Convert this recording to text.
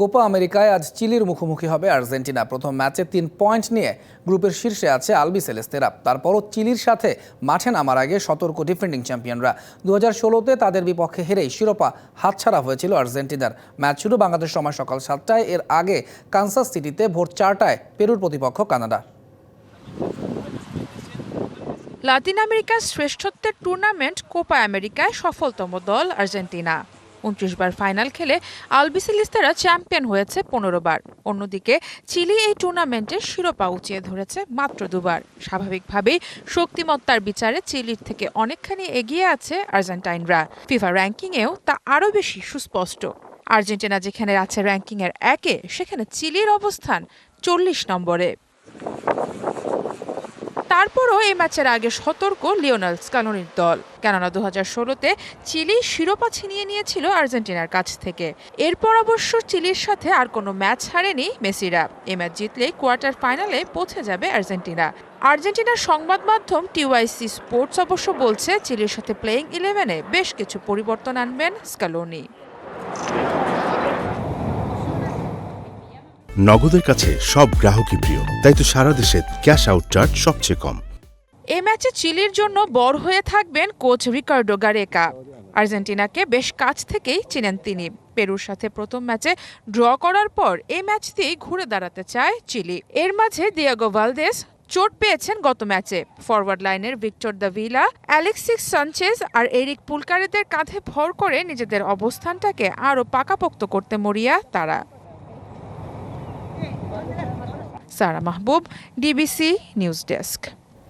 Copa আমেরিকায় আজ চিলির মুখোমুখি হবে আর্জেন্টিনা। প্রথম ম্যাচে তিন পয়েন্ট নিয়ে গ্রুপের শীর্ষে আছে আলবি সেলেস্তেরা। তারপরও চিলির সাথে মাঠে নামার আগে সতর্ক ডিফেন্ডিং চ্যাম্পিয়নরা। দু হাজার ষোলোতে তাদের বিপক্ষে হেরেই শিরোপা হাতছাড়া হয়েছিল আর্জেন্টিনার। ম্যাচ শুরু বাংলাদেশ সময় সকাল সাতটায়। এর আগে কানসাস সিটিতে ভোর চারটায় পেরুর প্রতিপক্ষ কানাডা। লাতিন আমেরিকার শ্রেষ্ঠত্বের টুর্নামেন্ট কোপা আমেরিকায় সফলতম দল আর্জেন্টিনা। উনত্রিশ বার ফাইনাল খেলে আলবিসিলিস্তারা চ্যাম্পিয়ন হয়েছে পনেরো বার। অন্যদিকে, চিলি এই টুর্নামেন্টের শিরোপা উঁচিয়ে ধরেছে মাত্র দুবার। স্বাভাবিকভাবেই শক্তিমত্তার বিচারে চিলির থেকে অনেকখানি এগিয়ে আছে আর্জেন্টাইনরা। ফিফা র্যাঙ্কিংয়েও তা আরও বেশি সুস্পষ্ট। আর্জেন্টিনা যেখানে আছে র্যাঙ্কিংয়ের একে, সেখানে চিলির অবস্থান চল্লিশ নম্বরে। তারপরও এই ম্যাচের আগে সতর্ক লিওনাল স্কালোনির দল। কেননা দু হাজার ষোলোতে চিলি শিরোপা ছিনিয়ে নিয়েছিল আর্জেন্টিনার কাছ থেকে। এরপর অবশ্য চিলির সাথে আর কোনো ম্যাচ হারেনি মেসিরা। এ ম্যাচ জিতলে কোয়ার্টার ফাইনালে পৌঁছে যাবে আর্জেন্টিনা। আর্জেন্টিনার সংবাদ মাধ্যম টিওয়াইসি স্পোর্টস অবশ্য বলছে, চিলির সাথে প্লেয়িং ইলেভেনে বেশ কিছু পরিবর্তন আনবেন স্কালোনি। নগদের কাছে সব গ্রাহকই প্রিয়। তাই তো সারা দেশে ক্যাশ আউট চার্জ সবচেয়ে কম। এ ম্যাচে চিলির জন্য বড় হয়ে থাকবেন কোচ রিকার্ডো গারেকা। আর্জেন্টিনাকে বেশ কাছ থেকেই চিনেন তিনি। পেরুর সাথে প্রথম ম্যাচে ড্র করার পর এই ম্যাচ দিয়েই ঘুরে দাঁড়াতে চায় চিলি। এর মাঝে দিয়াগো ভালদেস চোট পেয়েছেন গত ম্যাচে। ফরওয়ার্ড লাইনের ভিক্টর দ্য ভিলা, অ্যালেক্সিস সানচেজ আর এরিক পুলকারেদের কাঁধে ভর করে নিজেদের অবস্থানটাকে আরও পাকাপোক্ত করতে মরিয়া তারা। Sara Mahbub DBC news desk.